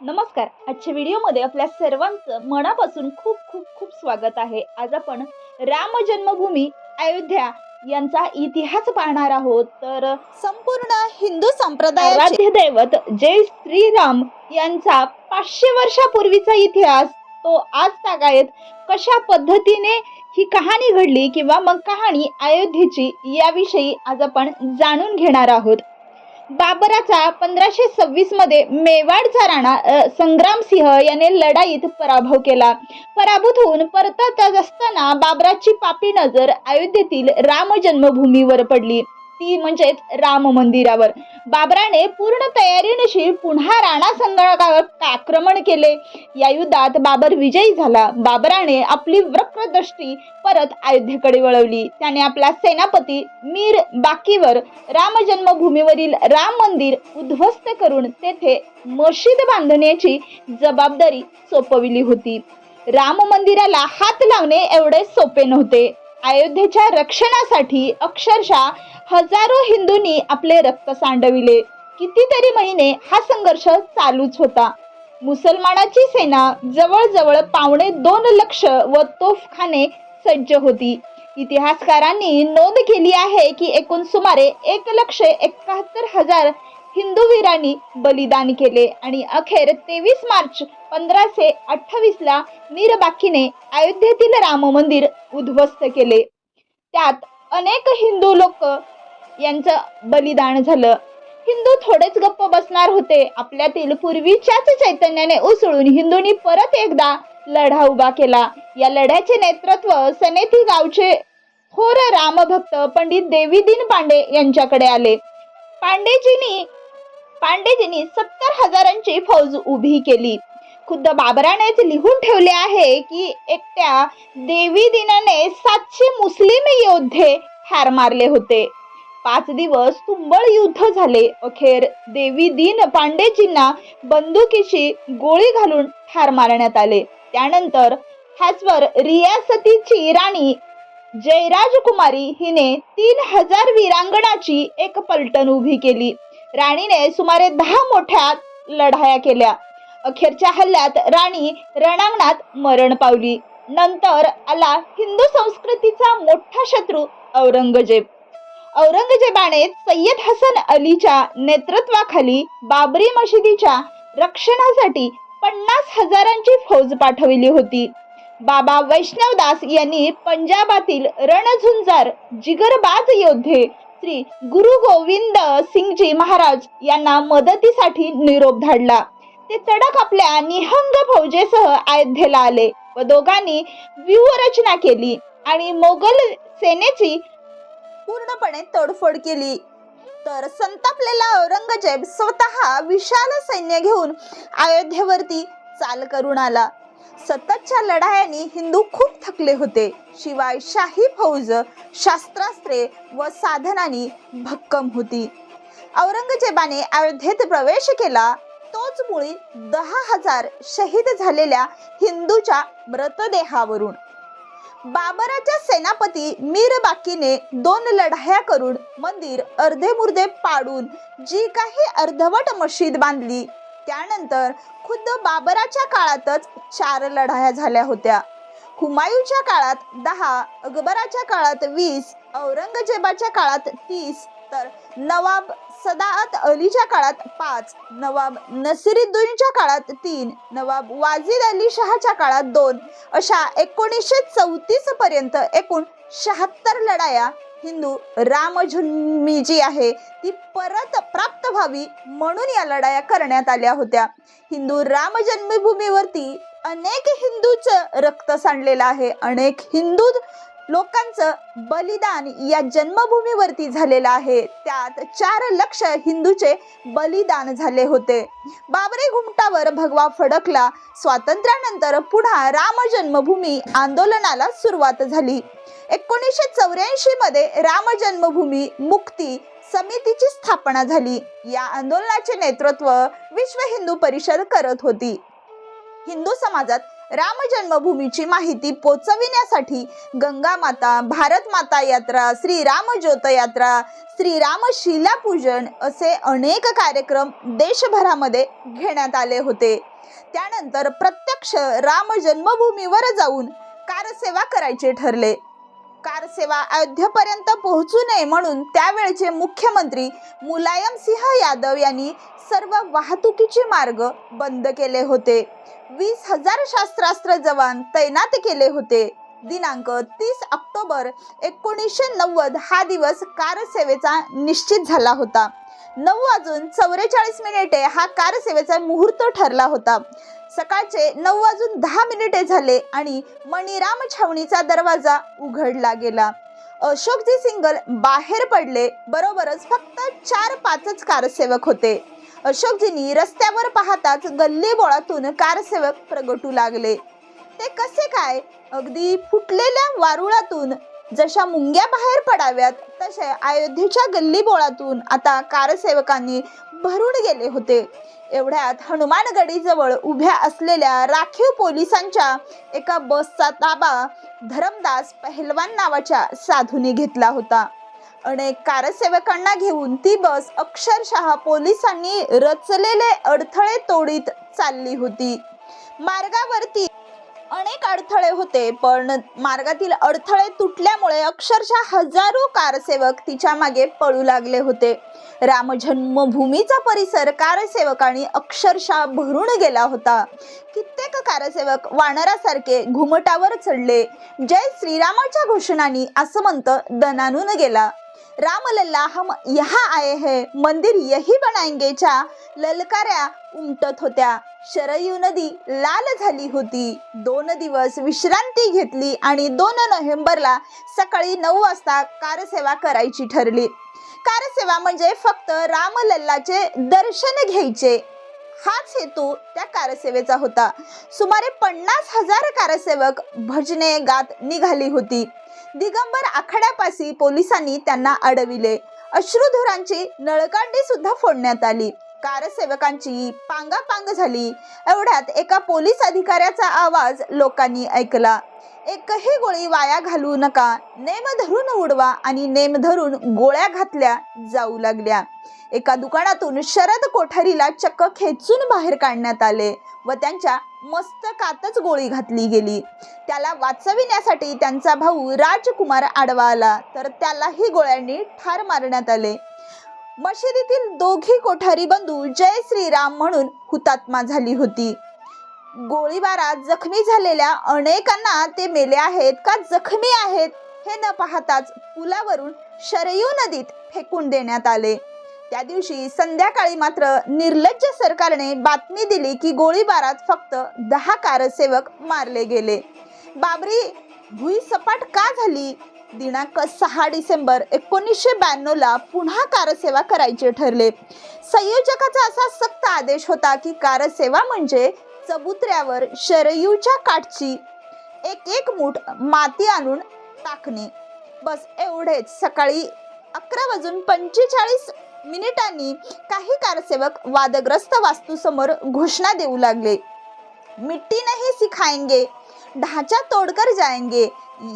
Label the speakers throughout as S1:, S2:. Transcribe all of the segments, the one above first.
S1: नमस्कार. आजच्या व्हिडिओमध्ये आपल्या सर्वांचं मनापासून खूप खूप खूप स्वागत आहे. आज आपण राम जन्मभूमी अयोध्या यांचा इतिहास पाहणार आहोत. तर
S2: संपूर्ण हिंदू संप्रदायाचे
S1: आराध्य दैवत जय श्रीराम यांचा पाचशे वर्षापूर्वीचा इतिहास तो आज तागायत कशा पद्धतीने ही कहाणी घडली किंवा मग कहाणी अयोध्येची याविषयी आज आपण जाणून घेणार आहोत. बाबराचा पंधराशे सव्वीसमध्ये मेवाडचा राणा संग्रामसिंह याने लढाईत पराभव केला. पराभूत होऊन परतत असताना बाबराची पापी नजर अयोध्येतील राम जन्मभूमीवर पडली. ती म्हणजेच राम मंदिरावर. बाबराने पूर्ण तयारीनिशी पुन्हा राणा संगणकावर आक्रमण केले. या युद्धात बाबर विजयी झाला. बाबराने आपली वक्रदृष्टी परत अयोध्येकडे वळवली. त्याने आपला सेनापती मीर बाकीवर राम जन्मभूमीवरील राम मंदिर उद्ध्वस्त करून तेथे मशीद बांधण्याची जबाबदारी सोपविली होती. राम मंदिराला हात लावणे एवढे सोपे नव्हते. अयोध्येच्या रक्षणासाठी अक्षरशः हजारो हिंदूंनी आपले रक्त सांडविले. कितीतरी महिने हा संघर्ष चालूच होता. मुसलमानाची सेना जवळजवळ पावणे दोन लक्ष व तोफखाने सज्ज होती. इतिहासकारांनी नोंद केली आहे की एकूण सुमारे एक लक्ष एकाहत्तर हजार हिंदू वीरांनी बलिदान केले आणि अखेर तेवीस मार्च पंधराशे अठ्ठावीस ला मीरबाकीने अयोध्येतील राम मंदिर उद्ध्वस्त केले. त्यात अनेक हिंदू लोक यांचं बलिदान झालं. हिंदू थोडेच गप्प बसणार होते. आपल्यातील पूर्वीच्याच चैतन्याने उसळून हिंदूंनी परत एकदा लढा उभा केला. या लढ्याचे नेतृत्व सनेती गावचे थोर रामभक्त पंडित देवीदीन पांडे यांच्याकडे आले. पांडेजींनी पांडेजींनी सत्तर हजारांची फौज उभी केली. खुद्द बाबरानेच लिहून ठेवले आहे की एकट्या देवी दिनाने सातशे मुस्लिम योद्धे ठार मारले होते. पाच दिवस तुंबळ युद्ध झाले. अखेर देवी दिन पांडेजींना बंदुकीशी गोळी घालून ठार मारण्यात आले. त्यानंतर ह्याचवर रियासतीची राणी जयराजकुमारी हिने तीन हजार वीरांगणाची एक पलटण उभी केली. राणीने सुमारे दहा मोठ्या लढाया केल्या. अखेरच्या हल्ल्यात राणी रणांगणात मरण पावली. नंतर आला हिंदू संस्कृतीचा मोठा शत्रू औरंगजेब. औरंगजेबाने सय्यद हसन अलीच्या नेतृत्वाखाली बाबरी मशिदीच्या रक्षणासाठी पन्नास हजारांची फौज पाठविली होती. बाबा वैष्णवदास यांनी पंजाबातील रणझुंजार जिगरबाज योद्धे श्री गुरु गोविंद सिंगजी महाराज यांना मदतीसाठी निरोप धाडला. ते तडक आपल्या निहंग फौजेसह अयोध्येला आले व दोघांनी व्यूहरचना केली आणि मोगल सेनेची
S2: पूर्णपणे तोडफोड केली. तर संतापलेला औरंगजेब स्वतः विशाल सैन्य घेऊन अयोध्येवरती चाल करून आला. सततच्या लढायांनी हिंदू खूप थकले होते. शिवाय शाही फौज शास्त्रास्त्रे व साधनांनी भक्कम होती. औरंगजेबाने अयोध्येत प्रवेश केला तोच मुळी दहा हजार शहीद झालेल्या हिंदूच्या मृतदेहावरून. बाबराच्या सेनापती मीर बाकीने दोन लढाया करून मंदिर अर्धे मुर्दे पाडून जी काही अर्धवट मशीद बांधली त्यानंतर खुद्द बाबराच्या काळातच चार लढाया झाल्या होत्या. हुमायूच्या काळात दहा अकबराच्या काळात वीस औरंगजेबाच्या काळात तीस तर नवाब सदाअत अलीच्या काळात पाच नवाब नसिरुद्दीनच्या काळात तीन नवाब वाजिद अली शहाच्या काळात दोन अशा एकोणीसशे चौतीस पर्यंत एकूण शहात्तर लढाया हिंदू रामजन्मी जी आहे ती परत प्राप्त व्हावी म्हणून या लढाया करण्यात आल्या होत्या. हिंदू राम जन्मभूमीवरती अनेक हिंदूचं रक्त सांडलेलं आहे. अनेक हिंदू लोकांचं बलिदान या जन्मभूमीवरती झालेलं आहे. त्यात चार लक्ष हिंदूचे बलिदान झाले होते. बाबरे घुमटावर भगवा फडकला. स्वातंत्र्यानंतर पुन्हा राम जन्मभूमी आंदोलनाला सुरुवात झाली. एकोणीसशे चौऱ्याऐंशी मध्ये राम जन्मभूमी मुक्ती समितीची स्थापना झाली. या आंदोलनाचे नेतृत्व विश्व हिंदू परिषद करत होती. हिंदू समाजात राम जन्मभूमीची माहिती पोचविण्यासाठी गंगा माता भारत माता यात्रा श्रीराम ज्योत यात्रा श्रीराम शिलापूजन असे अनेक कार्यक्रम देशभरामध्ये घेण्यात आले होते. त्यानंतर प्रत्यक्ष राम जन्मभूमीवर जाऊन कारसेवा करायचे ठरले. कारसेवा अयोध्येपर्यंत पोहोचू नये म्हणून त्यावेळचे मुख्यमंत्री मुलायम सिंह यादव यांनी सर्व वाहतुकीचे मार्ग बंद केले होते. वीस हजार शस्त्रास्त्र जवान तैनात केले होते. दिनांक तीस ऑक्टोबर एकोणीसशे नव्वद हा दिवस कारसेवेचा निश्चित झाला होता. नऊ वाजून चौवेचाळीस मिनिटे हा कारसेवेचा मुहूर्त ठरला होता. सकाळचे नऊ वाजून दहा मिनिटे झाले आणि मणिराम छावणीचा दरवाजा उघडला गेला. अशोकजी सिंगल बाहेर पडले. बरोबरच फक्त चार पाचच कारसेवक होते. अशोकजींनी रस्त्यावर पाहताच गल्ली बोळातून कारसेवक प्रगटू लागले. ते कसे काय? अगदी फुटलेल्या वारुळातून जशा मुंग्या बाहेर पडाव्यात तसे अयोध्येच्या गल्ली बोळातून आता कारसेवकांनी भरून गेले होते. एवढ्यात हनुमानगडीजवळ उभ्या असलेल्या राखीव पोलिसांच्या एका बसचा ताबा धरमदास पहलवान नावाच्या साधूने घेतला होता. अनेक कारसेवकांना घेऊन ती बस अक्षरशः पोलिसांनी रचलेले अडथळे तोडीत चालली होती. मार्गावरती अनेक अडथळे होते पण मार्गातील अडथळे तुटल्यामुळे अक्षरशः हजारो कारसेवक तिच्यामागे पळू लागले होते. राम जन्मभूमीचा परिसर कारसेवकांनी अक्षरशः भरून गेला होता. कित्येक कारसेवक वानरासारखे घुमटावर चढले. जय श्रीरामाच्या घोषणांनी आसमंत दनानून गेला. राम लल्ला हम यहाँ आए है। मंदिर यही बनाएंगेच्या ललकाऱ्या उमटत होत्या। शरयू नदी लाल झाली होती। दोन दिवस विश्रांती घेतली आणि दोन नोव्हेंबरला सकाळी नऊ वाजता कारसेवा करायची ठरली. कारसेवा म्हणजे फक्त रामलल्लाचे दर्शन घ्यायचे. हाच हेतू त्या कारसेवेचा होता. सुमारे पन्नास हजार कारसेवक भजने गात निघाली होती. दिगंबर आखाड्यापाशी पोलिसांनी त्यांना अडविले. अश्रुधुरांची नळकांडी सुद्धा फोडण्यात आली. कारसेवकांची पांगापांग झाली. एवढ्यात एका पोलीस अधिकाऱ्याचा आवाज लोकांनी ऐकला. एकही गोळी वाया घालू नका. नेम धरून उडवा आणि नेम धरून गोळ्या घातल्या जाऊ लागल्या. एका दुकानातून शरद कोठारीला चक्क खेचून बाहेर काढण्यात आले. व त्यांच्या मस्तकातच गोळी घातली गेली. त्याला वाचविण्यासाठी त्यांचा भाऊ राजकुमार आडवा आला तर त्यालाही गोळ्यांनी ठार मारण्यात आले. मशिदीतील दोघी कोठारी बंधू जय श्रीराम म्हणून हुतात्मा झाली होती. गोळीबारात जखमी झालेल्या अनेकांना ते मेले आहेत का जखमी आहेत हे न पाहताच पुलावरून शरयू नदीत फेकून देण्यात आले. त्या दिवशी संध्याकाळी मात्र निर्लज्ज सरकारने बातमी दिली की गोळीबारात फक्त दहा कारसेवक मारले गेले. बाबरी भुईसपाट का झाली? दिनांक सहा डिसेंबर एकोणीसशे ब्याण्णवला पुन्हा कारसेवा करायचे ठरले. संयोजकाचा असा सक्त आदेश होता की कारसेवा म्हणजे चबुतऱ्यावर शरयूच्या काठची एक एक मूठ माती आणून टाकणे. बस एवढेच. सकाळी अकरा वाजून पंचेचाळीस मिनिटांनी काही कारसेवक वादग्रस्त वास्तूसमोर घोषणा देऊ लागले. मिट्टी नाही सिखाएंगे ढाचा तोडकर जायंगे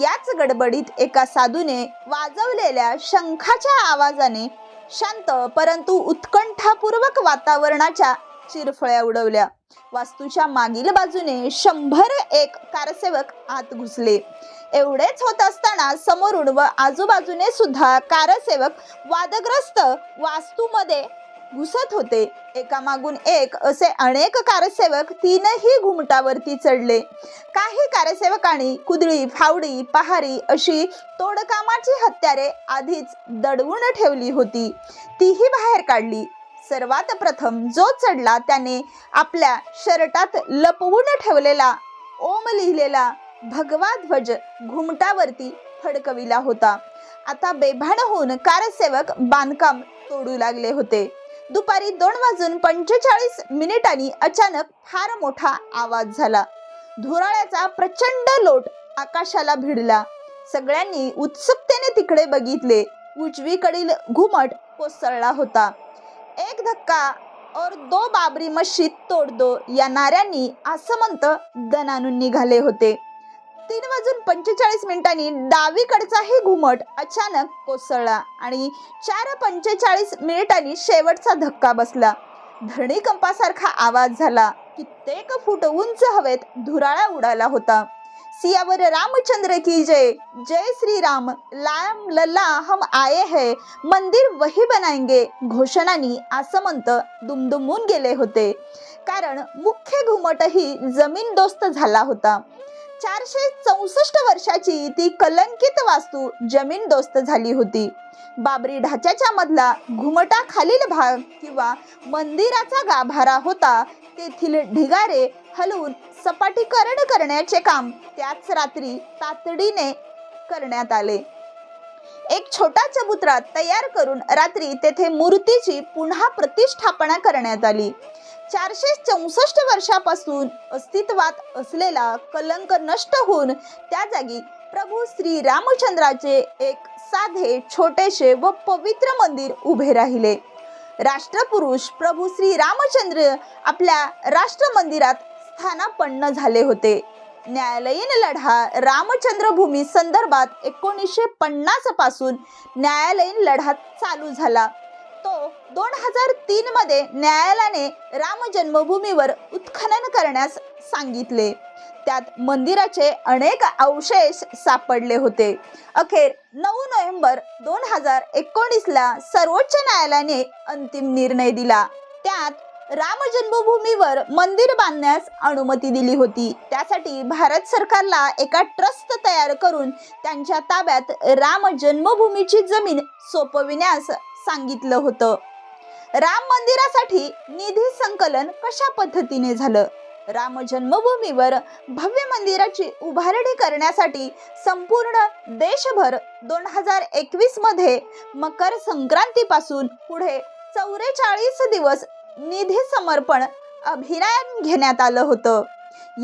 S2: याच गडबडीत एका साधूने वाजवलेल्या शंखाच्या आवाजाने शांत परंतु उत्कंठापूर्वक वातावरणाच्या चिरफळ्या उडवल्या. वास्तूच्या मागील बाजूने शंभर एक कारसेवक आत घुसले. एवढेच होत असताना समोरून व आजूबाजूने सुद्धा कारसेवक वादग्रस्त वास्तूमध्ये घुसत होते. एकामागून एक असे अनेक कारसेवक तीनही घुमटावरती चढले. काही कारसेवकांनी कुदळी फावडी पहारी अशी तोडकामाची हत्यारे आधीच दडवून ठेवली होती. तीही बाहेर काढली. सर्वात प्रथम जो चढला त्याने आपल्या शर्टात लपवून ठेवलेला ओम लिहिलेला भगवा ध्वज घुमटावरती फडकविला होता. आता बेभान होऊन कारसेवक बांधकाम तोडू लागले होते. दुपारी दोन वाजून पंचेचाळीस मिनिटांनी अचानक फार मोठा आवाज झाला. धुराळ्याचा प्रचंड लोट आकाशाला भिडला. सगळ्यांनी उत्सुकतेने तिकडे बघितले. उजवीकडील घुमट कोसळला होता. एक धक्का और दो बाबरी मशीद तोड दो या नाऱ्यांनी आसमंत दण निघाले होते. तीन वाजून पंचेचाळीस मिनिटांनी डावीकडचाही घुमट अचानक कोसळला आणि चार पंचेचाळीस मिनिटांनी शेवटचा धक्का बसला. धरणीकंपासारखा आवाज झाला. कित्येक फूट उंच हवेत धुराळा उडाला होता. सियावर रामचंद्र की जय. जय श्री राम लाम लल्ला हम आए है. मंदिर वही बनाएंगे. घोषणांनी आसमंत दुमदुमून गेले होते. कारण मुख्य घुमटही जमीनदोस्त झाला होता. चारशे चौसष्ट वर्षाची ती कलंकित वास्तू जमीनदोस्त झाली होती. बाबरी ढाच्याच्या मधला घुमटा खालील भाग किंवा मंदिराचा गाभारा होता तेथील ढिगारे हलवून सपाटीकरण करण्याचे काम त्याच रात्री तातडीने करण्यात आले. एक छोटा चबुतरा तयार करून रात्री तेथे मूर्तीची पुन्हा प्रतिष्ठापना करण्यात आली. चारशे चौसष्ट वर्षापासून अस्तित्वात असलेला कलंक नष्ट होऊन त्या जागी प्रभू श्री रामचंद्राचे एक साधे छोटेसे व पवित्र मंदिर उभे राहिले. राष्ट्रपुरुष प्रभू श्री रामचंद्र आपल्या राष्ट्र मंदिरात स्थानापन्न झाले होते. न्यायालयीन लढा रामचंद्र भूमी संदर्भात एकोणीसशे पन्नासपासून न्यायालयीन लढा चालू झाला. तो दोन हजार तीन मध्ये न्यायालयाने राम जन्मभूमीवर उत्खनन करण्यास सांगितले. त्यात मंदिराचे अनेक अवशेष सापडले होते. अखेर नऊ नोव्हेंबर दोन हजार एकोणीसला सर्वोच्च न्यायालयाने अंतिम निर्णय दिला. त्यात राम जन्मभूमीवर मंदिर बांधण्यास अनुमती दिली होती. त्यासाठी भारत सरकारला एका ट्रस्ट तयार करून त्यांच्या ताब्यात राम जन्मभूमीची जमीन सोपविण्यास सांगितलं होतं. राम मंदिरासाठी निधी संकलन कशा पद्धतीने झालं? राम जन्मभूमीवर भव्य मंदिराची उभारणी करण्यासाठी संपूर्ण देशभर दोन हजार एकवीसमध्ये मकर संक्रांतीपासून पुढे चौवेचाळीस दिवस निधी समर्पण अभियान घेण्यात आलं होतं.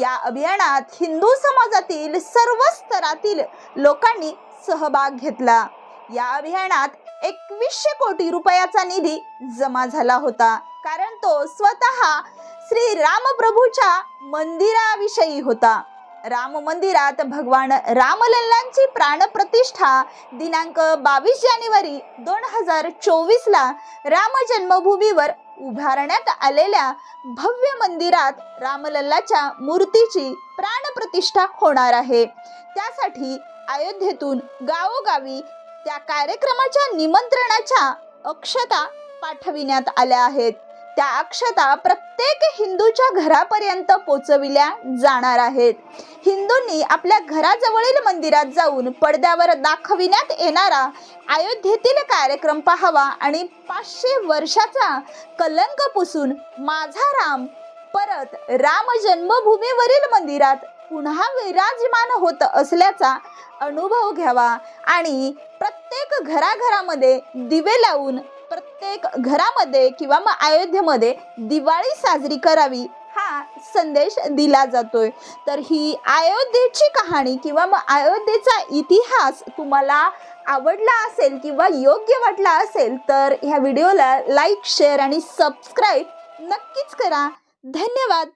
S2: या अभियानात हिंदू समाजातील सर्व स्तरातील लोकांनी सहभाग घेतला. या अभियानात एकवीसशे कोटी रुपयाचा निधी जमा झाला होता. कारण तो स्वतः श्री रामप्रभूच्या मंदिराविषयी होता. राम मंदिरात भगवान रामलल्लांची प्राणप्रतिष्ठा दिनांक बावीस जानेवारी दोन हजार चोवीसला राम जन्मभूमीवर उभारण्यात आलेल्या भव्य मंदिरात रामलल्लाच्या मूर्तीची प्राणप्रतिष्ठा होणार आहे. त्यासाठी अयोध्येतून गावोगावी त्या कार्यक्रमाच्या निमंत्रणाच्या अक्षता पाठविण्यात आल्या आहेत. त्या अक्षता प्रत्येक हिंदूच्या घरापर्यंत पोचविल्या जाणार आहेत. हिंदूंनी आपल्या घराजवळील मंदिरात जाऊन पडद्यावर दाखविण्यात येणारा अयोध्येतील कार्यक्रम पाहावा आणि पाचशे वर्षाचा कलंक पुसून माझा राम परत राम जन्मभूमीवरील मंदिरात पुन्हा विराजमान होत असल्याचा अनुभव घ्यावा. आणि प्रत्येक घराघरामध्ये दिवे लावून प्रत्येक घरामध्ये किंवा मग अयोध्येमध्ये दिवाळी साजरी करावी हा संदेश दिला जातोय. तर ही अयोध्येची कहाणी किंवा मग अयोध्येचा इतिहास तुम्हाला आवडला असेल किंवा योग्य वाटला असेल तर ह्या व्हिडिओला लाईक शेअर आणि सबस्क्राईब नक्कीच करा. धन्यवाद.